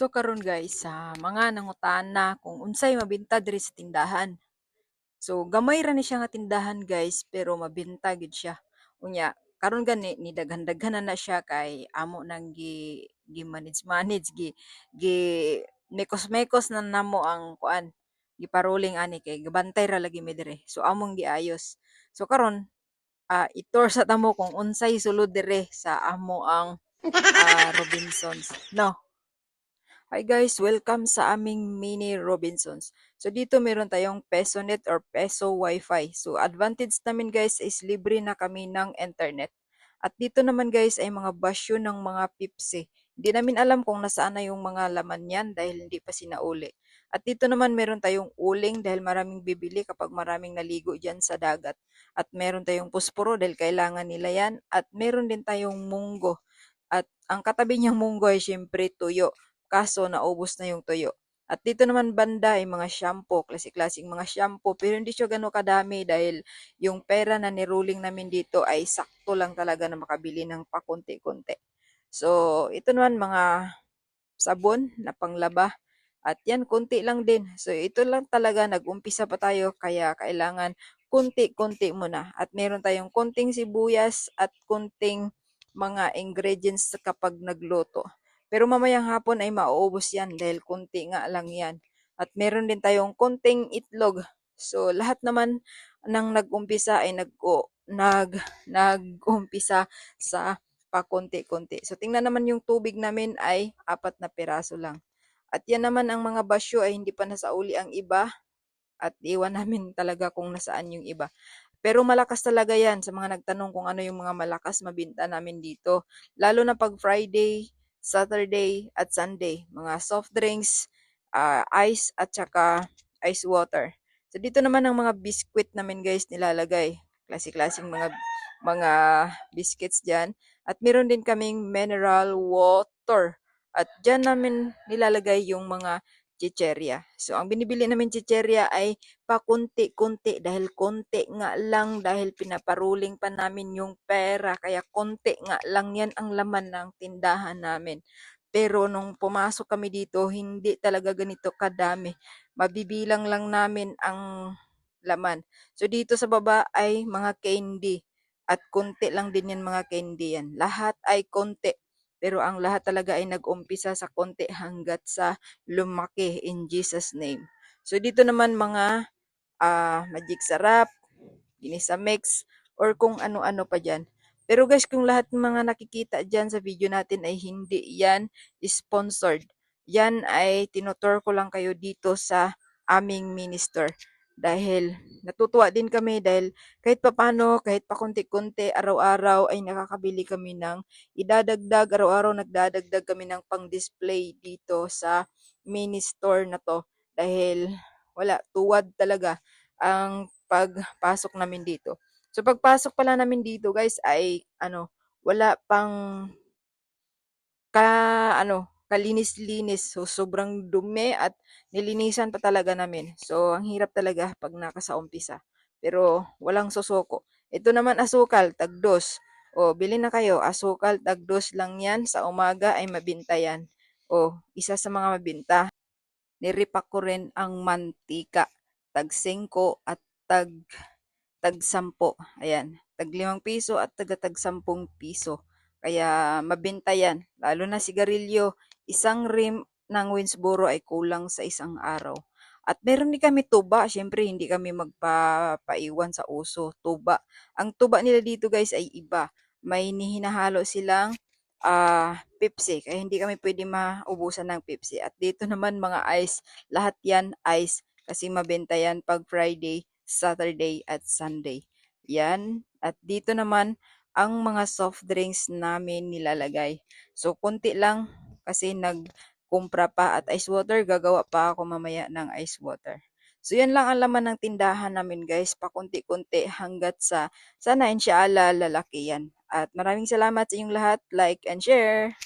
So karon guys, sa mga nangutana kung unsay mabinta diri sa tindahan. So gamay ra ni siya nga tindahan guys, pero mabinta gid siya. Unya, karon gani ni daghan-daghanan na siya kay amo nang gi gi manage manage gi gi mekos-mekos na namo ang kuan giparuling ani kay gabantay ra lagi mi dire. So among giayos. So karon ah, i-tour sa tamo kung unsay sulod dire sa amo ang ah, Robinsons. No. Hi guys, welcome sa aming mini Robinsons. So dito meron tayong PesoNet or Peso Wi-Fi. So advantage namin guys is libre na kami ng internet. At dito naman guys ay mga basyo ng mga Pipsi. Hindi namin alam kung nasaan na yung mga laman yan dahil hindi pa sinauli. At dito naman meron tayong uling dahil maraming bibili kapag maraming naligo dyan sa dagat. At meron tayong pusporo dahil kailangan nila yan. At meron din tayong munggo. At ang katabi niyang munggo ay syempre tuyo kaso naubos na yung tuyo. At dito naman banda ay mga shampoo, klase-klaseng mga shampoo, pero hindi siya gano'ng kadami dahil yung pera na niruling namin dito ay sakto lang talaga na makabili ng pakunti-kunti. So, ito naman mga sabon na panglaba. At yan, kunti lang din. So, ito lang talaga, nag-umpisa pa tayo, kaya kailangan kunti-kunti muna. At meron tayong kunting sibuyas at kunting mga ingredients kapag nagluto. Pero mamayang hapon ay mauubos yan dahil kunti nga lang yan. At meron din tayong kunting itlog. So lahat naman nang nag-umpisa ay nag nag nag-umpisa sa pakunti-kunti. So tingnan naman yung tubig namin ay apat na piraso lang. At yan naman ang mga basyo ay hindi pa nasauli ang iba at iwan namin talaga kung nasaan yung iba. Pero malakas talaga yan sa mga nagtanong kung ano yung mga malakas mabinta namin dito. Lalo na pag Friday, Saturday at Sunday. Mga soft drinks, ah, ice at saka ice water. So dito naman ang mga biscuit namin guys nilalagay. Klase-klaseng mga mga biscuits diyan. At meron din kaming mineral water. At diyan namin nilalagay yung mga chicheria. So ang binibili namin chicheria ay pakunti-kunti dahil konti nga lang dahil pinaparuling pa namin yung pera kaya konti nga lang yan ang laman ng tindahan namin. Pero nung pumasok kami dito, hindi talaga ganito kadami. Mabibilang lang namin ang laman. So dito sa baba ay mga candy at konti lang din yan mga candy yan. Lahat ay konti. Pero ang lahat talaga ay nag-umpisa sa konti hanggat sa lumaki in Jesus name. So dito naman mga ah, magic sarap, ginisa mix, or kung ano-ano pa dyan. Pero guys, kung lahat ng mga nakikita dyan sa video natin ay hindi yan sponsored. Yan ay tinutur ko lang kayo dito sa aming minister. Dahil natutuwa din kami dahil kahit papano, kahit pa konti-konti, araw-araw ay nakakabili kami ng idadagdag, araw-araw nagdadagdag kami ng pang-display dito sa mini store na to. Dahil wala, tuwad talaga ang pagpasok namin dito. So pagpasok pala namin dito guys ay ano, wala pang ka ano, kalinis-linis. So sobrang dumi at nilinisan pa talaga namin. So ang hirap talaga pag nakasa umpisa. Pero walang susoko. Ito naman asukal, tagdos. O, bili na kayo. Asukal, tagdos lang yan. Sa umaga ay mabinta yan. O, isa sa mga mabinta. Niripak ko rin ang mantika. Tag 5 at tag tag 10. Ayan. Tag 5 piso at taga tag 10 piso. Kaya mabinta yan. Lalo na sigarilyo. Isang rim ng Winsboro ay kulang sa isang araw. At meron din kami tuba. Siyempre, hindi kami magpapaiwan sa uso. Tuba. Ang tuba nila dito guys ay iba. May nihinahalo silang ah Pepsi. Kaya hindi kami pwede maubusan ng Pepsi. At dito naman mga ice. Lahat yan ice. Kasi mabenta yan pag Friday, Saturday, at Sunday. Yan. At dito naman, ang mga soft drinks namin nilalagay. So, konti lang kasi nagkumpra pa at ice water. Gagawa pa ako mamaya ng ice water. So, yan lang ang laman ng tindahan namin guys. Pakunti-kunti hanggat sa sana inshallah lalaki yan. At maraming salamat sa inyong lahat. Like and share!